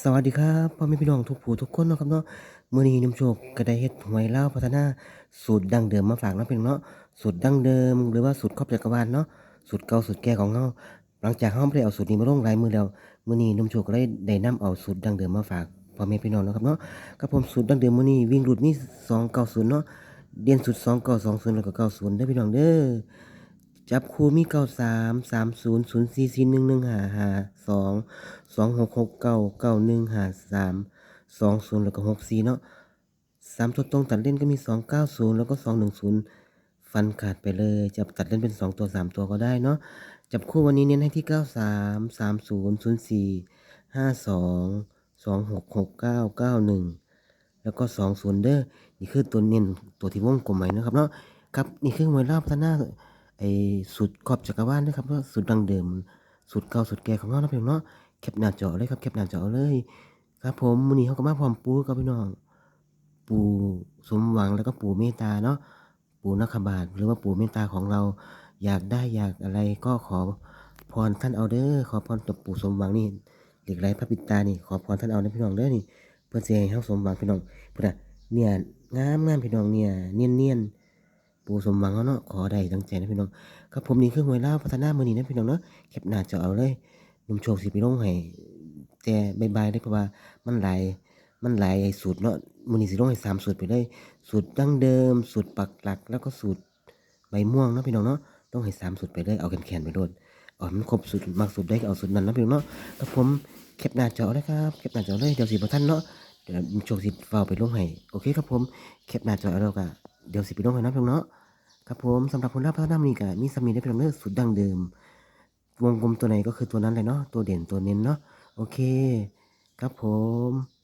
สวัสดีครับพ่อแม่พี่น้องทุกผู้ทุกคนเนาะครับเนาะมื้อนี้นุ่มโชคก็ได้เฮ็ดหวยลาวพัฒนาสูตรดั้งเดิมมาฝากเนาะพี่น้องเนาะสูตรดั้งเดิม หรือว่าสูตรครอบจักรวาลเนาะสูตรเก่าสูตรแก่ของเฮาหลังจากเฮาได้เอาสูตรนี้มาลงหลายมือแล้วมื้อนี้นุ่มโชคก็เลยได้นำเอาสูตรดั้งเดิมมาฝากพ่อแม่พี่น้องเนาะครับเนาะกับผมสูตรดั้งเดิมมื้อนี้วิ่งรูดมี290เนาะเด่นสุด2920แล้วก็90เด้อพี่น้องเด้อ จับคู่มีเก้าสามสามศูนย์ศูนย์สี่สี่หนึ่งหนึ่งห้าห้าสองสองหกหกเก้าเก้าหนึ่งห้าสามสองศูนย์แล้วก็หกสี่เนาะสามตัวตรงตัดเล่นก็มีสองเก้าศูนย์แล้วก็สองหนึ่งศูนย์ฟันขาดไปเลยจะตัดเล่นเป็นสองตัวสามตัวก็ได้เนาะจับคู่วันนี้เน้นให้ที่เก้าสามสามศูนย์ศูนย์สี่ห้าสองสองหกหกเก้าเก้าหนึ่งแล้วก็สองศูนย์เด้อนี่คือตัวเน้นตัวที่วงกลมไว้นะครับเนาะครับนี่คือมวยรอบพัฒนา ไอ้สูตรขอบจักรวาลนะครับเนาะสูตรดังเดิม สูตรเก่าสูตรแก่ของเราเนาะพี่น้องเนาะแคปหน้าจอเลยครับแคปหน้าจอเลยครับผมมื้อนี้เขาก็มาพร้อมปูกับพี่น้อง ปูสมหวังแล้วก็ปูเมตตาเนาะปูนักขบาทหรือว่าปูเมตตาของเราอยากได้อยากอะไรก็ขอพรท่านเอาเด้อขอพรกับปู่สมหวังนี่เหล็กไหลพระปิดตานี่ขอพรท่านเอาเด้อพี่น้องเด้อนี่เพื่อสิให้เฮาสมหวังพี่น้องพุ่นน่ะเนี่ยงามงามพี่น้องเนี่ยเนียนๆ ปูสมหวังเฮาเนาะขอได้ดังใจนะพี่น้องครับผมนี่คือหวยเลาพัฒนามื้อนี้นะพี่น้องเนาะแคปหน้าจอเอาเลยนุ่มโชคสิไปลงให้แต่บายๆเด้เพราะว่ามันหลายมันหลายสูตรเนาะมื้อนี้สิลงให้สามสูตรไปเลยสูตรดั้งเดิม สูตรปักหลัก แล้วก็สูตรใบม่วงเนาะพี่น้องเนาะต้องให้สามสูตรไปเลยเอาแขนๆไปโดนเอามันครบสูตรมักสูตรได้เอาสูตรนั้นนะพี่น้องเนาะครับผมแคปหน้าจอเลยครับแคปหน้าจอเลยเดี๋ยวสิบ่ทันเนาะเดี๋ยวโชคสิฟ้าไปลงให้โอเคครับผมแคปหน้าจอเอาแล้วก็ เดี๋ยวสิพี่น้องนะเพี่น้องเนาะครับผมสำหรับผลลัพธ์พัฒนานี้ก็มีสามีได้เป็นเนื้อสุดดังเดิม วงกลมตัวไหนก็คือตัวนั้นเลยเนาะตัวเด่นตัวเน้นเนาะโอเค ครับผม